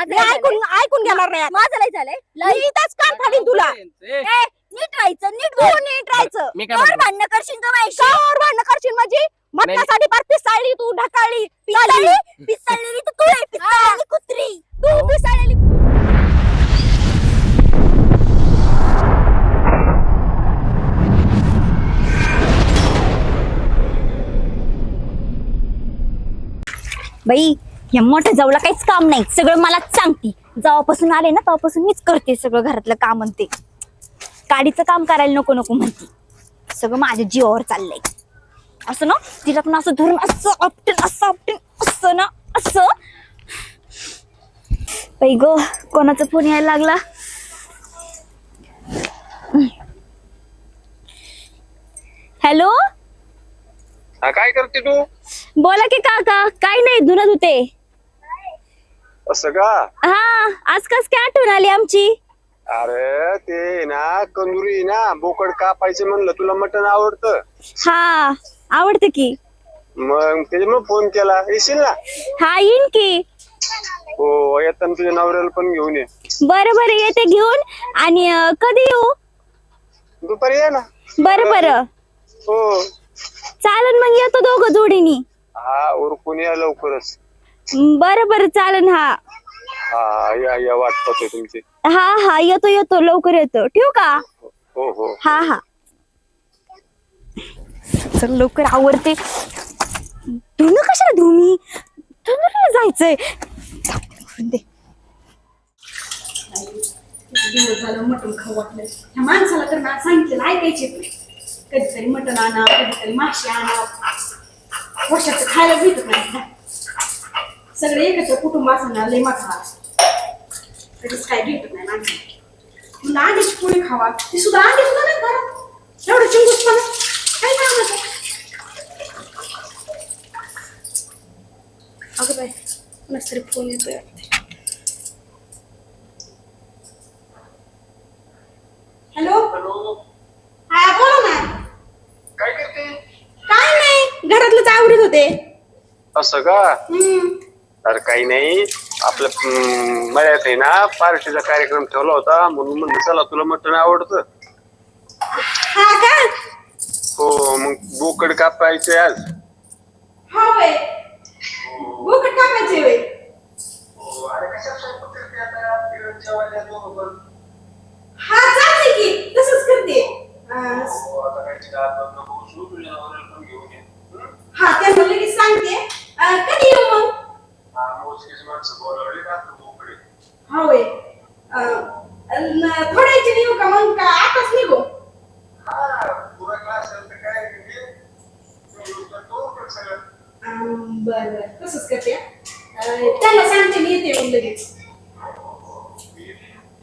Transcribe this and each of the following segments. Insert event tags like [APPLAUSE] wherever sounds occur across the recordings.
माझं मी ऐकून. ऐकून घेणार नाही. माझं लय झालंय. मी इथंच कान फाडीन तुला. ए, नीट राहायचं नीट तू बोल. नीट राहायचं. मी काय? भांडणं करशील तर माझ्याशी. कावर भांडणं करशील म्हणजे मटणासाठी पार पिसाळली तू ढकाळली पिसाळली पिसाळलेली तर तू आहे पिसाळलेली कुत्री. तू पिसाळलेली बाई या मोठ्या जाऊला काहीच काम नाही. सगळं मलाच सांगती. जेव्हापासून आले ना तेव्हापासून मीच करते सगळं घरातलं काम म्हणते गाडीचं काम करायला नको नको म्हणते. सगळं माझ्या जीवावर चाललंय. असं ना तिला पण असं धरून असं आपटून असं आपटून असं ना असं. बाई ग कोणाचा फोन यायला लागला? हॅलो? काय करते तू? बोला की काका काय नाही धुनत होते असं का? हा आज कस काय आठवण आली आमची? अरे ते ना कंदुरी ना बोकड कापायचे म्हणलं तुला मटण आवडतं? हा आवडतं की. मग त्याच्यामुळे फोन केला. येशील ना? हा येईन की. हो येताना तुझ्या नवऱ्याला पण घेऊन ये. बरं बरं येते घेऊन. आणि अं, कधी येऊ? दुपारी ये ना. बरं बरं. हो. चालन मग येतो दोघं जोडीनी. हा उरकून या लवकरच. बरं बरं चालन हा. हा या या वाट पाहतोय तुमची. हा हा येतो येतो लवकर येतो. ठेवू का? हो हो. हा हा. चल लवकर आवडते धुणं कशाला धुऊ मी? धुणं जायचंय. दे. दिवस झालं मटण खाऊ वाटलं ह्या माणसाला तर ना सांगितलेलं ऐकायचे कधीतरी मटण आणा कधीतरी माशी आणा. वर्षाचं खायला भेटत नाही. सगळे एकत्र कुटुंब असणार लय माथा कधीच काय भेटत नाही माणसाला तुला अंड्याची पोळी खावा. ती सुद्धा अंडी सुद्धा नाही घरात एवढं चिंगूस पण काय कामाचं अगं बाय कोणाच तरी फोन येतोय वाटतं. हॅलो? हा बोला ना. काय करते? काय नाही घरातलंच आवडत होते. असं का? हम्म. अरे काही नाही आपलं मळ्यात आहे ना पार्टीचा कार्यक्रम ठेवला होता म्हणून म्हणलं चला तुला मटण आवडतं? हा हो मग बोकड कापायचे आज हा वय बोकट कापायचे वय हा चालते की तसंच करते अं, हा त्यांना लगेच सांगते अं, कधी येऊ मग हा वय अं, न- थोड्या यायची येऊ का मग का आताच निघू अं, बरं. बरं तसंच करते अं, त्यांना सांगते मी येते मग लगेच.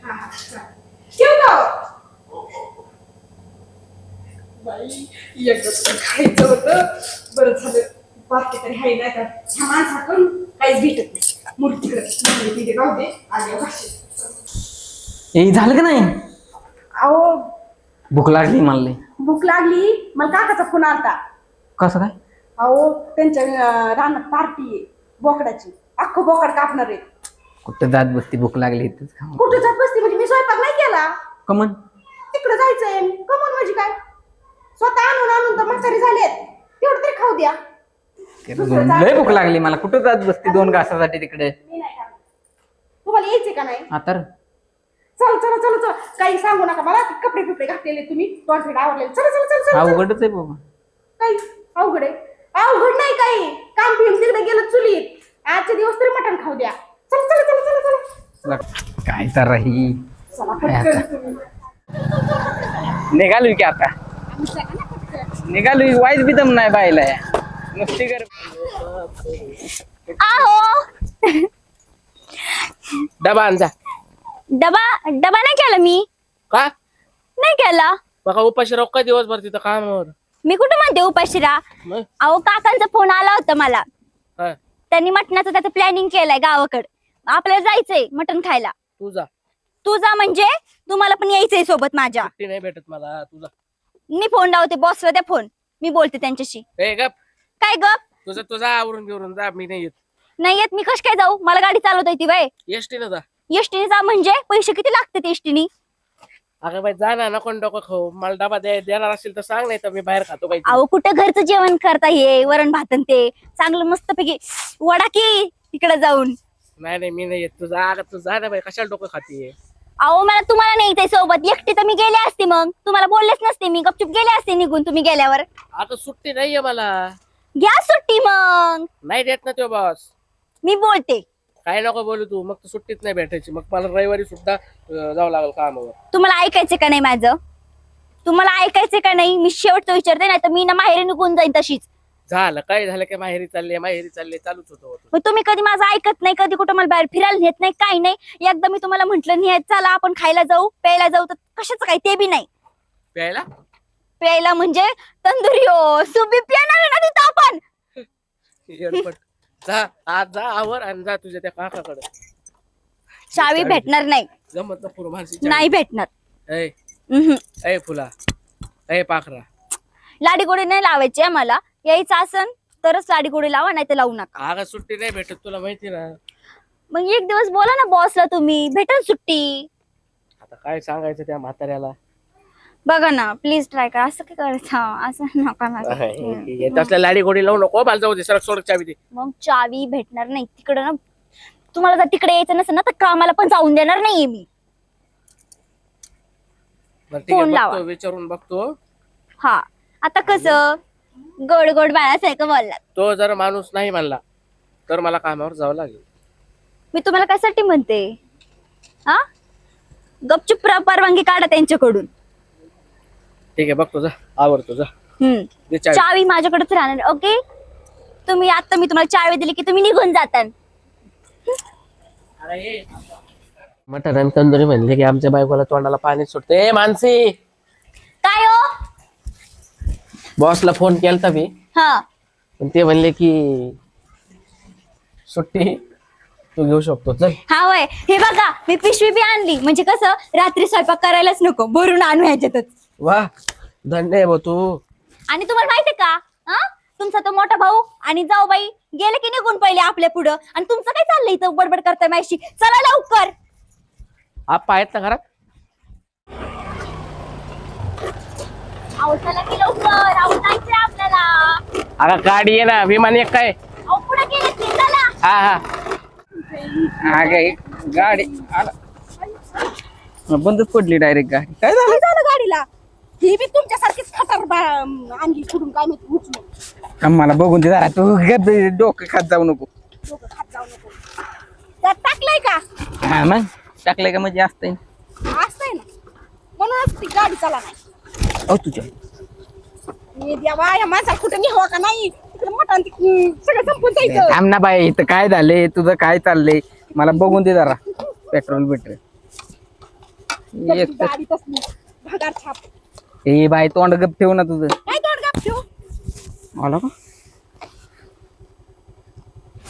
हा हा चालेल. ठेवू का हो? बाई एकदाच पण खायचं होतं. बरं झालं. बाकी तरी हाय नाही तर ह्या माणसाकडून काहीच भेटत नाही. मूर्तीकडे तिकडे तिथे राहू दे. आल्या भाषेत. ए झालं का नाही? अहो. भूक लागली मला लई. भूक लागली. मला काकाचा फोन आलता. कसं काय? अहो त्यांच्या अं, रानात पार्टी आहे बोकडाची. अख्खं बोकड कापणार आहे. कुठं जात बसती भूक लागली इथंच खाऊ. कुठे जात बसती? म्हणजे मी स्वयंपाक नाही केला. कमन. तिकडे जायचंय. कमन म्हणजे काय? स्वतः आणून आणून तर म्हातारी झालेत तेवढं तरी खाऊ द्या. लय भूक लागली मला. कुठं जात बसती दोन घासासाठी तिकडे? मी नाही खाणार. तुम्हाला यायचे का नाही? हा तर. चल चला चला चला. काही सांगू नका मला. ते कपडे बिपडे घातलेले तुम्ही. तोंड फेड आवरलेले चला चला चला चला चला. अवघडच आहे बाबा. काही अवघड आहे. अवघड नाही काही. काम पिऊन तिकडे गेलं चुलीत. आजचे दिवस तरी मटण खाऊ द्या. चला चला चला चला चला. काय तर राही. चला काय पटकन. तुम्ही. निघालोय की आता? निघालोय वाईट बी दम नाही बायला नुसती कर आहो. डबा आणजा. डबा डबा नाही केला मी. का? नाही केला. बघा उपाशी राहू का दिवसभर तिथं कामावर. मी कुठं म्हणते उपाशिरा मग? अहो काकांचा फोन आला होता मला. हा, त्यांनी मटणाचं त्याचं प्लॅनिंग केलंय गावाकडे. आपल्याला जायचंय मटण खायला. तू जा. तू जा म्हणजे तुम्हाला पण यायचंय सोबत माझ्या. सुट्टी नाही भेटत मला. तुझा मी फोन लावते बॉसला द्या फोन मी बोलते त्यांच्याशी. ए गप. काय गप? तुझं तुझा आवरून बिवरून जा. मी नाही येत. नाही येत? मी कश काय जाऊ? मला गाडी चालवता येते बाय एसटीनं जा. एसटीने जा म्हणजे? पैसे किती लागतात एसटीने अगं बाई जा ना नको डोकं खाऊ. मला डबा द्या देणार असेल तर सांग नाही तर मी बाहेर खातो काही अहो कुठं घरचं जेवण करता ये वरण भात ते. चांगलं मस्त पैकी वडा की तिकडे जाऊन? नाही नाही मी नाही येत. तू जा अगं तू जा ना बाई. कशाला डोकं खातीये? अहो मला तुम्हाला नाही ते सोबत. एकटी तर मी गेले असते मग. तुम्हाला बोललेच नसते मी. गपचूप गेले असते निघून तुम्ही गेल्यावर. अगं सुट्टी नाहीये मला. घ्या सुट्टी मग. नाही देत ना तो बॉस मी बोलते. काय नको बोलू तू मग तर सुट्टीच नाही भेटायची. मग मला रविवारी सुद्धा अं, जावं लागेल कामावर. तुम्हाला ऐकायचं का नाही माझं? तुम्हाला ऐकायचं का नाही? मी शेवटचं विचारते नाही तर मी ना माहेरी निघून जाईन तशीच. झालं काय झालं की माहेरी चालले माहेरी चालले चालूच होतं. मग तुम्ही कधी माझं ऐकत नाही कधी कुठं मला बाहेर फिरायला नेत नाही काही नाही. एकदा मी तुम्हाला म्हंटल नाही चला आपण खायला जाऊ प्यायला जाऊ. तर कशाचं काय ते बी नाही. प्यायला? प्यायला म्हणजे तंदुरी हो. सुबी पिणार ना तिथं आपण? [LAUGHS] जा आज जा आवर आणि जा तुझ्या त्या काकाकडे. चावी भेटणार नाही. जमत ना नाही भेटणार. ऐ. ऐ फुला. ऐ पाखरा. लाडी गोडी नाही लावायची आहे मला. यायचं असन तरच लाडी गोडी लावा नाही तर लावू नका. अगं सुट्टी नाही भेटत तुला माहिती ना. मग एक दिवस बोला ना बॉसला तुम्ही. भेटेल सुट्टी. आता काय सांगायचं त्या म्हाताऱ्याला? बघा ना प्लीज ट्राय करा. असं काय करायचं? असं नका ना हम्म. येत असल्या लाडी गोडी लावू नको मला जाऊ दे सरक सोडक चावी दे. मग चावी भेटणार नाही. तिकडं ना तुम्हाला जर तिकडे यायचं नसेल ना तर कामाला पण जाऊन देणार नाहीये मी. बरं ठीक आहे फोन लावा. बघतो विचारून बघतो. हा आता कसं? गोड गोड बाळासारखं बोललात. तो जर माणूस नाही म्हणला तर मला कामावर जावं लागेल. मी तुम्हाला कशासाठी म्हणते? हा? गपचूप पर- परवानगी काढा त्यांच्याकडून. ठीक आहे बघतो जा. आवडतो जा. हम्म. दे चावी. चावी माझ्याकडेच राहणार ओके? तुम्ही आता मी तुम्हाला चावी दिली की तुम्ही निघून जाता मटन आणि तंदुरी म्हणले की आमच्या बायकोला तोंडाला पाणी सुटते. ए मानसी. काय हो? बॉसला फोन केलता मी. हा. पण ते म्हणले की सुट्टी तू घेऊ शकतो. चल. हा वय हे बघा मी पिशवी बी आणली. म्हणजे कसं रात्री स्वयंपाक करायलाच नको. भरून आणू ह्याच्यातच. वा धन्य आहे भाऊ तू. आणि तुम्हाला माहितीये का? हा तुमचा तो मोठा भाऊ आणि जाऊ बाई गेले की निघून पहिले आपल्या पुढं? आणि तुमचं काय चाललंय इथं बडबड करताय माझी चला लवकर. आप्पा आहेत ना घरात. अहो चला की लवकर. अहो जायचंय आपल्याला. अगं गाडी आहे ना. विमान एक काय? अहो पुढे गेले की चला. हा हा. अगं गाडी. आला. बंदच पडली डायरेक्ट गाडी. काय झालं? काय झालं गाडीला? ही बी तुमच्यासारखीच खतर बा- आणली कुठून काय माहिती उचलून बघून दे जरा. तू गप डोकं खात जाऊ नको. खात जाऊ नको. त्यात टाकलंय का? हा मग? टाकलंय का म्हणजे असतंय? असतंय ना. म्हणूनच ती गाडी चला नाही तुझ्या. मी या माणसाला कुठे का नाही? तिकडे मटण ती हम्म, सगळं संपून जायचं. थांब ना बाई इथं काय झालंय? तुझं काय चाललंय? मला बघून दे जरा. [LAUGHS] पेट्रोल बिट्रोल. एक तर गाडी तसली भगार छाप. ए बाई तोंड गप ठेव ना तुझं. काय तोड गाप ठेव? आला का?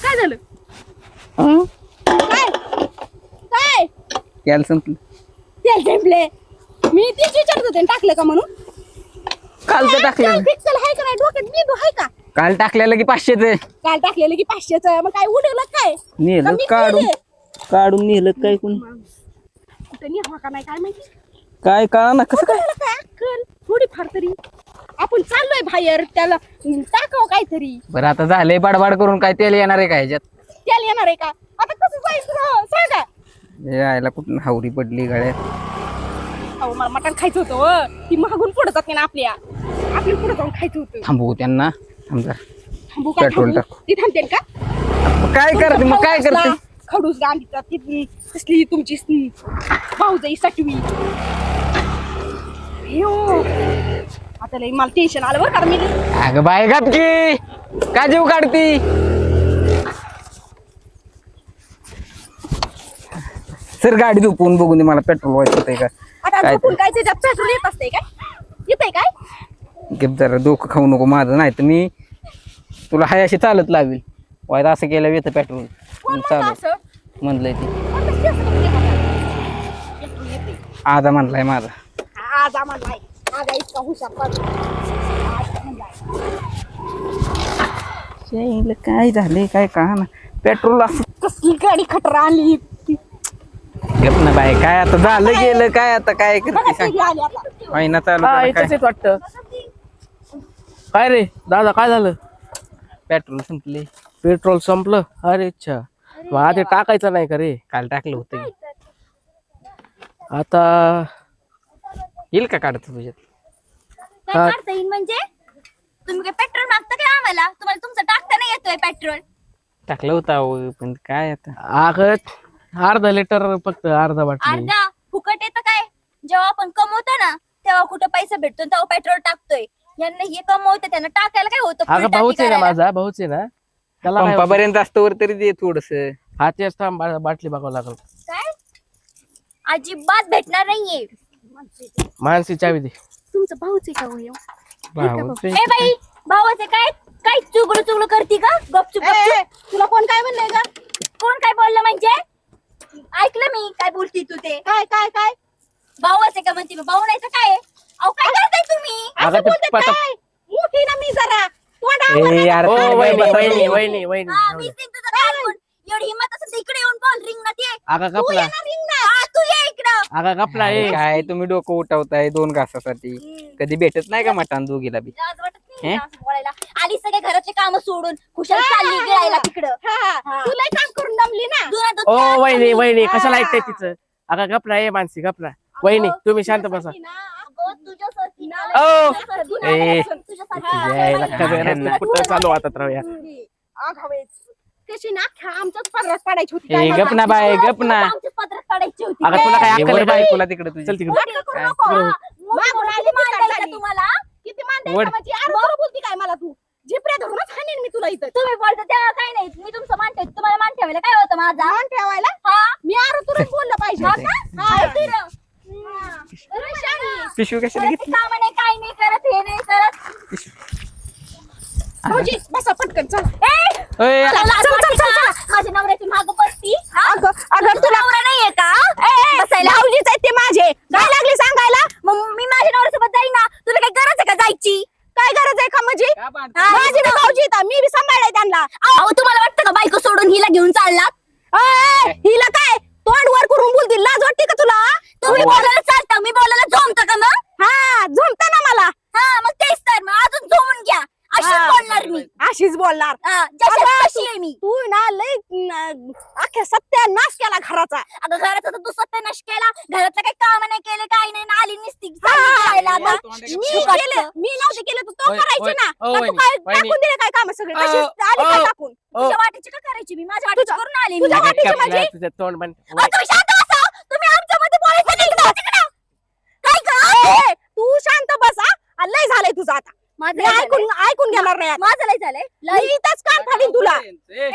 काय झालं? हं? काय? काय? यायला संपलं. तेल टेम्पले मी तेच विचारत होते टाकलं का म्हणून? कालचं टाकलेलं. पिक्सल आहे का नाही? डोक्यात मी आहे का? काल टाकलेलं की पाचशेच. काल टाकलेलं की पाचशेच. मग काय उडवलं काय? नेलं कमी काढून. केलं. काढून नेलं काय कोण? कुठे निघावा का नाही? काय माहिती? काय कळा ना कसं काय आपल्याला काय अक्कल थोडी फार तरी. आपण चाललोय बाहेर त्याला टाकावं काहीतरी. बरं आता झालंय बाडबाड करून काय तेल येणार आहे का ह्याच्यात? त्याला येणार आहे का? आता कसं जायचं सांगा. यायला कुठून हावरी पडली अहो मला मटण खायचं होतं हो. ती मागून पुढे जाते ना आपल्या. आपल्या पुढे जाऊन खायचं होतं. थांबवू त्यांना. थांबा थांबू का थांबू? टाकू. ती थांबते का? काय करते? मग काय करते? खडूस गांधीचा ती कसली तुमची भाऊजाई सटवी. आता लई मला टेन्शन आलं बरं का मी अगं बाय गाप की. का जीव काढती? सर गाडी झोपून बघून दे मला पेट्रोल व्हायचं होतंय का? आता काय झोपून काय त्याच्यात पेट्रोल येत असते काय? येतंय काय? गिफ्ट जरा डोकं खाऊ नको माझं नाही तर मी तुला हाय अशी चालत लावेल. वायदा असं केलं येतं पेट्रोल कोण म्हणतं चालत असं? म्हणलंय ती. कोणतं. आजा म्हणलाय माझा. आज आम्हाला नाही आज इतका हुशार पण. आज म्हणलाय. जाईल, काय झाले? काय का ना पेट्रोल असं कसली गाडी खटरा आणली गप ना बाय काय आता झालं गेलं? काय आता काय बघा करते सांग. सगळी आली आता. महिना चालू हा करा, इथंच काय? येत वाटतं. काय रे? दादा काय झालं? पेट्रोल संपले. पेट्रोल संपलं? अरे अच्छा मग आधी टाकायचं नाही का रे? काल टाकलं होतं की. आता येईल का काढतो तुझ्यात? काय हा. काढता येईल म्हणजे? तुम्ही काय पेट्रोल मागता काय आम्हाला? तुम्हाला तुमचं टाकता नाही येतोय पेट्रोल. टाकलं होतं अहो, पण काय आता? आगत अर्धा लिटर फक्त अर्धा बाटली. अर्धा? फुकट येतं काय? जेव्हा आपण कमवतो ना तेव्हा कुठं पैसा भेटतो तेव्हा पेट्रोल टाकतोय. यांना हे कमवतं त्यांना टाकायला काय होतं? अगं भाऊच आहे ना करायला. माझा भाऊच आहे ना. त्याला काय होतं? पंपापर्यंत असतोवर तरी दे थोडस. हा तेच थांब बा- बाटली बघावं लागल. काय? अजिबात भेटणार नाहीये. मानसी चावी दे. तुमचं भाऊच आहे का हो ह्यो? ए बाई भावाचे काय? काय चुगलं चुगलं करती का? गपचूप ए, ए, गपचूप तुला कोण काय म्हणलंय का कोण काय बोललं म्हणजे? ऐकलं मी काय बोलती तू ते. काय काय काय? भाऊच आहे का म्हणते? मी? भाऊ नाही तर काय आहे? अहो काय करताय तुम्ही? अगं असं ते बोलते पता- काय? मोठी ना मी जरा. ए यार ओ काय वहिनी बसा- वहिनी वहिनी वहिनी. जाऊ मी दे. सिंग तुझं काय? ऐकून. एवढी हिंमत असेल तर इकडे येऊन बोल रिंग ना ते अगं तू कपला. ये ना रिंग ना हा, तू ये इकडं. अगं कपला ए काय तुम्ही डोकं उठवताय दोन घासासाठी? कधी भेटत नाही का मटण दोघीला बी? लाज वाटत नाही हे? का असं बोलायला. आली सगळे घरातले काम सोडून. खुशाल चालली गिळायला तिकडं. तू लय काम करून दमली ना. दूध ओ वहिनी. वहिनी. कशाला ऐकताय तिचं? अगं कपला ए मानसी कपला. वहिनी तुम्ही शांत बसा. ओ. ए. कुठं चालू आता कशी ना आमच्याच पदरात पाडायची होती. ए गप ना बाय गप ना. आमच्याच पदरात पडायची होती. अगं तुला काय ए, अक्कल वर आहे बाई? बायकोला तिकडे तुझी. चल तिकडे. मोठी करू नको, हा. मोठी मागून आली मान. तुम्हाला. किती मान वड. म्हणजे अरे बोलती काय मला तू? झिपऱ्या धरूनच हाणीन मी तुला इथं. तुम्ही बोलता तेव्हा काही नाही. मी तुमचं मान ठेवते तुम्हाला मान ठेवायला काय होतं माझा? मान ठेवायला? हा? मी अरे तुला बोललं पाहिजे. हा? का? हा. हा. पिशवी कशाला घेतली? ते कामं नाही काय नाही करत हे नाही करत. भाऊजी बसा पटकन चल. ए, ओय, चला, आज वाटते का? माझ्या नवऱ्याची माग बसती हा? अगं अगं तुला नवरा नाहीये का? बसायला. भाऊजीच आहेत ते माझे. काय लागले सांगायला? मग मी माझ्या नवऱ्यासोबत जाईन ना? तुला काय गरज आहे का जायची? काय गरज आहे का म्हणजे? हा, माझे बी भाऊजी आहेत मी बी सांभाळलंय त्यांना अहो तुम्हाला वाटतं का बायको सोडून हिला घेऊन चाललात अय, हिला काय तोंड वर करून बोलतील लाज वाटते का तुला तुम्ही बोलायला चालता मी बोलायला जमतं का मग हा झोमता ना मला हा मग तेच तर मग अजून जमून घ्या अशीच हा. बोलणार मी अशीच बोलणार हा, जशी अगं, तशी आहे मी तू ना लय न- अख्ख्या सत्यानाश केला घराचा अगं घराचा तर तू सत्यानाश केला घरातलं काही काम नाही केले काही नाही ना आली निसती हा, खायला मग आता. मी फुकटचं. केलं मी नव्हते केलं तर तो करायचे ना. तू वहिनी, काय वहिनी. टाकून दिले काय काम सगळे? अ, तशीच आली काय अ, टाकून. तुझ्या वाटेची का करायची? मी माझ्या वाटेची तुझ्या- करून आले. मी तुझ्या अगं, वाटेची कपला? तुझं तोंड बंद अहो, तुम्ही शांत बसा तुम्ही आमच्यामध्ये बोलायचं नाही इकडं, तिकडं. काय ए, तू शांत बस हा. आ, लय झालंय तुझं आता. माझं मी ऐकून. ऐकून घेणार नाही आता. माझं लय झालंय. मी लय इथंच कान फाडीन तुला. ए,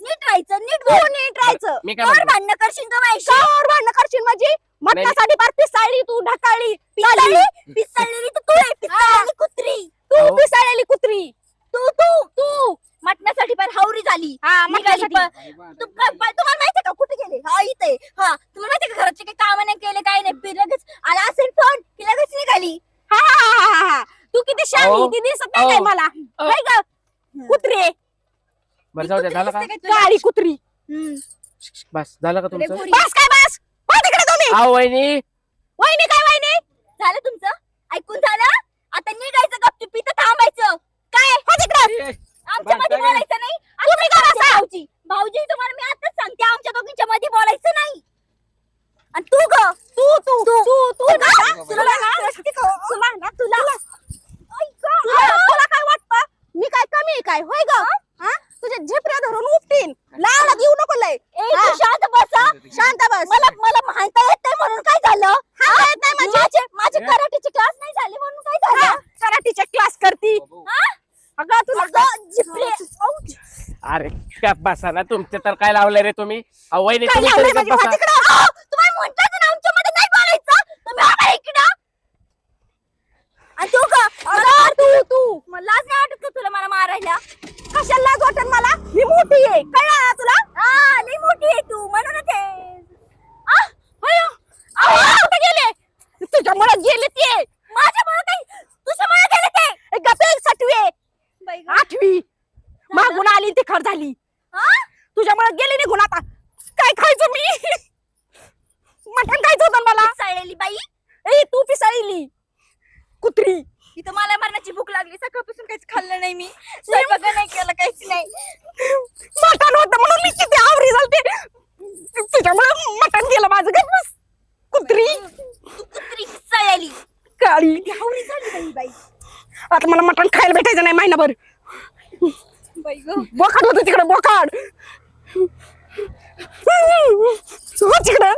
नीट राहायचं नीट तू बोल नीट राहायचं. मी काय कवर म्हणतो भांडणं करशील का माझ्याशी? कवर भांडणं करशील म्हणजे? मटणासाठी पार पिसाळली तू ढकाळली. पिसाळली? पिसाळलेली तर तू आहे पिसाळलेली कुत्री. तू. पिसाळलेली कुत्री. तू तू तू. मटण्यासाठी पण हावरी झाली. हा मटणासाठी. तू काय- तुम्हाला माहितीये का कुठे गेले? हा इथे. हा तुम्हाला माहितीये का घरातले काही काम नाही केले काही नाही. पी- लगेच आला असेल फोन की लगेच निघाली. हा, हा, हा, हा, हा. तू किती अहो. ती दिसत नाही काय. मला. काय ग कुत्रे बरं जाऊ द्या झालं का? काळी कुत्री. बस झालं का तुमचं? पोरी. बस काय बस? हो तिकडे तुम्ही. आहो वहिनी. वहिनी काय वहिनी? झालं तुमचं? ऐकून झालं? आता निघायचं गपचूप इथं थांबायचं. काय? हो तिकडे. आमच्या मध्ये बोलायचं नाही. तुम्ही का बसा भाऊजी भाऊजी तुम्हाला मी आताच सांगते आमच्या दोघींच्या मध्ये बोलायचं नाही आणि तू ग तू तू तू तू ना तुला ना तुला ना तुला तुला तुला काय वाटतं मी काय कमी आहे काय होय ग हा तुझ्या झेपऱ्या धरून उपटीन लावला देऊ नको लय ए तू शांत बसा शांत बस मला मला म्हणता येत नाही म्हणून काय झालं हा, येत नाही म्हणजे? माझे माझे कराटेचे क्लास नाही झाले म्हणून काय हा, झालं कराटीच्या क्लास करती हा? अगं तुला अगं, जिपरे. औच. का बसा ना तुमचं तर काय लावलंय रे तुम्ही? अहो वहिनी काय तुम्ही लावलंय तरी म्हणजे? हा, बसा. अहो, तुम्हाला म्हणतात ना आमच्यामध्ये नाही बोलायचं. तुम्ही इकडं. आणि तू का अगं तू तू. मला लाज नाही वाटत का तुला मला मारायला. कशाला लाज वाटन मला? मी मोठी आहे. कळलं ना तुला? हा लई मोठी आहे तू. म्हणूनच आहे. आ, अयो, अहो, कुठे गेले? तुझ्यामुळे गेले ते. माझ्यामुळे काही तुझ्यामुळे गेले ते. गपे सटवे बाई गं. आठवी. मागून आली ते खर झाली? तुझ्यामुळे गेली निघून आता. काय खायचं मी? मटण खायचं होतं मला. पिसाळलेली बाई. ए तू पिसाळली. कुत्री. इथं मला मरणाची भूक लागली. सकाळपासून काहीच खाल्लं नाही मी. स्वयंपाक नाही केलं काहीच नाही. मटण होतं म्हणून मी किती आवरी झालते. तुझ्यामुळे मटण गेलं माझं बस. कुत्री. तू कुत्री पिसाळलेली. काळी. आवडी झाली बाई बाई. आता मला मटण खायला भेटायचं नाही महिनाभर. बोकाड होतं तिकडे बोकाड तिकडं.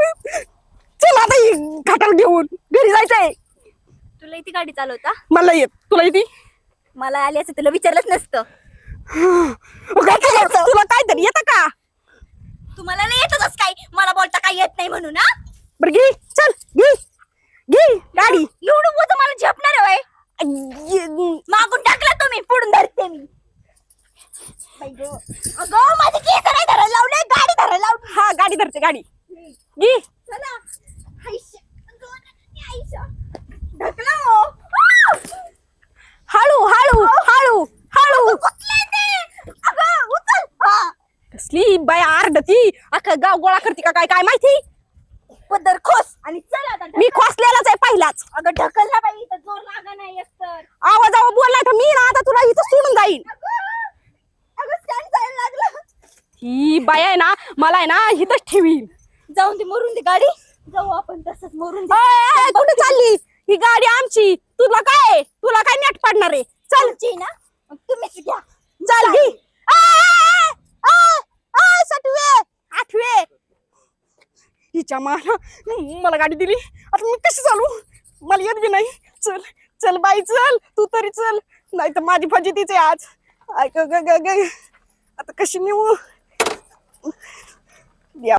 चल आता घाटाला घेऊन. घरी जायचंय. तुला इथे गाडी चालवता? मला येत. तुला येते? मला आली असं तुला विचारलंच नसतं. काय तुला काय तरी येतं का? तुम्हाला नाही येतच काय मला बोलता काय येत नाही म्हणून हा? बरं घे. चल घे. घे. गाडी. एवढं मला झेपणार आहे मागून टाकला तुम्ही पुढून धरते मी. अगं माझे केस नाही धरायला लावले गाडी धरायला लावली हा गाडी धरते गाडी घे चला आईशा. अगं, आईशा. ढकला हो. आ! हळू हळू हळू हळू उचले ते. अगं, उचल. हा. कसली बाय आरडती अख्खं गाव गोळा करते का काय काय माहिती पदर खोस आणि चल आता मी खोसलेलाच आहे पहिलाच अगं ढकल ना बाई इथं जोर लागा नाही एकतर आवाज आवाज बोललाय तर मी ना आता तुला इथं सोडून जाईन अगं, अगं स्टँड जायला लागलं ही बाय मला आहे ना इथंच ठेवीन. जाऊन दे मरून दे गाडी. जाऊ आपण तसंच मरून दे. कुठे चालली? ही गाडी आमची. तुला काय आहे? तुला काय नेट पडणार आहे? चल. चलची ना? मग तुम्हीच घ्या. चल घे. आठवे. हिच्या मला मला गाडी दिली. आता मी कशी चालू? मला येत बी नाही. चल चल बाई चल. तू तरी चल. नाही तर माझी फजितीच आहे आज. ऐक ग ग ग. आता कशी เดียว